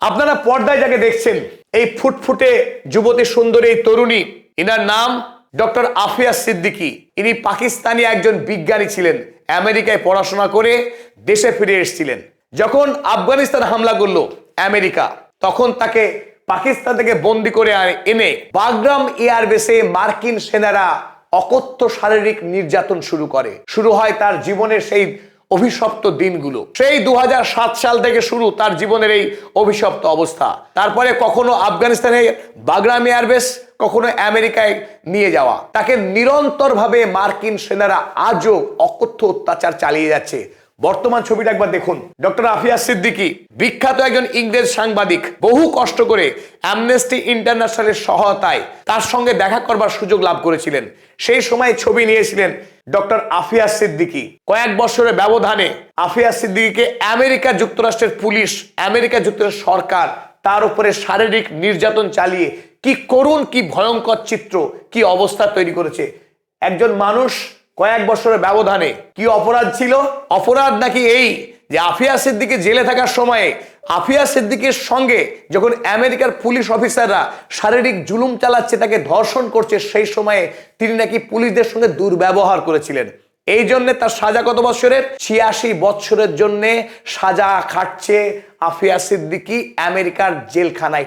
আপনারা পর্দায় যাকে দেখছেন, এই ফুটফুটে যুবতী সুন্দরী এই তরুণী, ইনার নাম ডক্টর আফিয়া সিদ্দিকী। ইনি পাকিস্তানি একজন বিজ্ঞানী ছিলেন, আমেরিকায় পড়াশোনা করে দেশে ফিরে এসেছিলেন। যখন আফগানিস্তান হামলা করল আমেরিকা, তখন তাকে পাকিস্তান থেকে বন্দি করে এনে বাগরাম এয়ারবেসে মার্কিন সেনারা অকথ্য শারীরিক নির্যাতন শুরু করে। শুরু হয় তার জীবনের সেই অভিশপ্ত দিনগুলো। সেই দু হাজার সাত সাল থেকে শুরু তার জীবনের এই অভিশপ্ত অবস্থা। তারপরে কখনো আফগানিস্তানে বাগরাম এয়ারবেস, কখনো আমেরিকায় নিয়ে যাওয়া। তাকে নিরন্তরভাবে মার্কিন সেনারা আজও অকথ্য অত্যাচার চালিয়ে যাচ্ছে। বর্তমান ছবিটা একবার দেখুন। ডক্টর আফিয়া সিদ্দিকী, বিখ্যাত একজন ইংরেজ সাংবাদিক, বহু কষ্ট করে অ্যামনেস্টি ইন্টারন্যাশনালের সহায়তায় তার সঙ্গে দেখা করবার সুযোগ লাভ করেছিলেন। সেই সময় ছবি নিয়েছিলেন ডক্টর আফিয়া সিদ্দিকী। কয়েক বছরের ব্যবধানে আফিয়া সিদ্দিকিকে আমেরিকা যুক্তরাষ্ট্রের পুলিশ, আমেরিকা যুক্তরাষ্ট্রের সরকার তার উপরে শারীরিক নির্যাতন চালিয়ে কি করুণ, কি ভয়ঙ্কর চিত্র, কি অবস্থা তৈরি করেছে। একজন মানুষ কয়েক বছরের ব্যবধানে। কি অপরাধ ছিল? অপরাধ নাকি এই যে আফিয়া সিদ্দিকে জেলে থাকার সময়ে আফিয়া সিদ্দিকের সঙ্গে যখন আমেরিকার পুলিশ অফিসাররা শারীরিক জুলুম চালাচ্ছে, তাকে ধর্ষণ করছে, সেই সময়ে তিনি নাকি পুলিশদের সঙ্গে দুর্ব্যবহার করেছিলেন। এই জন্য তার সাজা কত বছরের ছিয়াশি বছরের জন্যে সাজা খাটছে আফিয়া সিদ্দিকি আমেরিকার জেলখানায়।